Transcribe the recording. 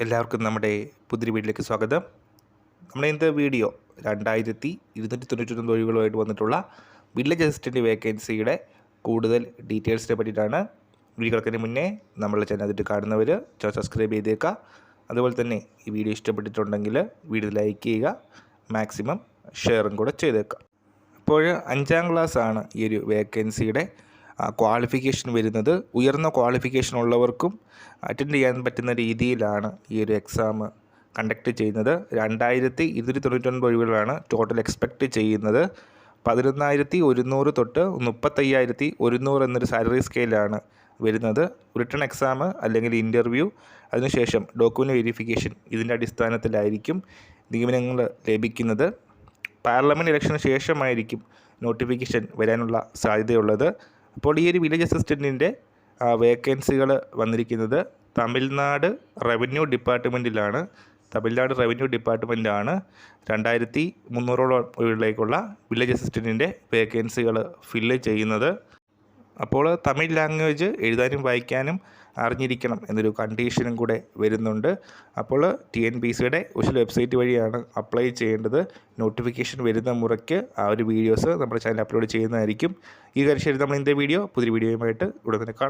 എല്ലാവർക്കും നമ്മുടെ പുതിയ വീട്ടിലേക്ക് സ്വാഗതം. നമ്മുടെ ഇന്നത്തെ വീഡിയോ രണ്ടായിരത്തി ഇരുന്നൂറ്റി തൊണ്ണൂറ്റൊന്ന് ഒഴിവുകളുമായിട്ട് വന്നിട്ടുള്ള വില്ലേജ് അസിസ്റ്റന്റ് വേക്കൻസിയുടെ കൂടുതൽ ഡീറ്റെയിൽസിനെ പറ്റിയിട്ടാണ് വീഡിയോകൾക്കതിന് മുന്നേ നമ്മളെ ചാനൽ അതിട്ട് കാണുന്നവർ സബ്സ്ക്രൈബ് ചെയ്തേക്കുക അതുപോലെ തന്നെ ഈ വീഡിയോ ഇഷ്ടപ്പെട്ടിട്ടുണ്ടെങ്കിൽ വീഡിയോ ലൈക്ക് ചെയ്യുക മാക്സിമം ഷെയറും കൂടെ ചെയ്തേക്കുക അപ്പോൾ അഞ്ചാം ക്ലാസ് ആണ് ഈ ഒരു വേക്കൻസിയുടെ ക്വാളിഫിക്കേഷൻ വരുന്നത്. ഉയർന്ന ക്വാളിഫിക്കേഷൻ ഉള്ളവർക്കും അറ്റൻഡ് ചെയ്യാൻ പറ്റുന്ന രീതിയിലാണ് ഈ ഒരു എക്സാം കണ്ടക്ട് ചെയ്യുന്നത്. രണ്ടായിരത്തി ഇരുന്നൂറ്റി തൊണ്ണൂറ്റൊൻപത് ഒഴിവുകളാണ് ടോട്ടൽ എക്സ്പെക്റ്റ് ചെയ്യുന്നത്. പതിനൊന്നായിരത്തി ഒരുന്നൂറ് തൊട്ട് മുപ്പത്തയ്യായിരത്തി ഒരുന്നൂറ് എന്നൊരു സാലറി സ്കെയിലാണ് വരുന്നത്. റിട്ടേൺ എക്സാം അല്ലെങ്കിൽ ഇന്റർവ്യൂ അതിനുശേഷം ഡോക്യുമെന്റ് വെരിഫിക്കേഷൻ ഇതിന്റെ അടിസ്ഥാനത്തിലായിരിക്കും നിയമനങ്ങൾ ലഭിക്കുന്നത്. പാർലമെന്റ് ഇലക്ഷന് ശേഷമായിരിക്കും നോട്ടിഫിക്കേഷൻ വരാനുള്ള സാധ്യതയുള്ളത്. അപ്പോൾ ഈ ഒരു വില്ലേജ് അസിസ്റ്റന്റിന്റെ വേക്കൻസികൾ വന്നിരിക്കുന്നത് തമിഴ്നാട് റവന്യൂ ഡിപ്പാർട്ട്മെന്റിലാണ് തമിഴ്നാട് റവന്യൂ ഡിപ്പാർട്ട്മെന്റാണ് രണ്ടായിരത്തി മുന്നൂറോളം ഉള്ളിലേക്കുള്ള വില്ലേജ് അസിസ്റ്റന്റിന്റെ വേക്കൻസികൾ ഫില്ല് ചെയ്യുന്നത്. അപ്പോൾ തമിഴ് ലാംഗ്വേജ് എഴുതാനും വായിക്കാനും അറിഞ്ഞിരിക്കണം എന്നൊരു കണ്ടീഷനും കൂടെ വരുന്നുണ്ട്. അപ്പോൾ ടി എൻ പി സിയുടെ ഒഫീഷ്യൽ വെബ്സൈറ്റ് വഴിയാണ് അപ്ലൈ ചെയ്യേണ്ടത്. നോട്ടിഫിക്കേഷൻ വരുന്ന മുറയ്ക്ക് ആ ഒരു വീഡിയോസ് നമ്മുടെ ചാനൽ അപ്ലോഡ് ചെയ്യുന്നതായിരിക്കും. ഈ കാര്യം ശരി നമ്മൾ ഇന്നത്തെ വീഡിയോ പുതിയ വീഡിയോയുമായിട്ട് ഉടനെ കാണാം.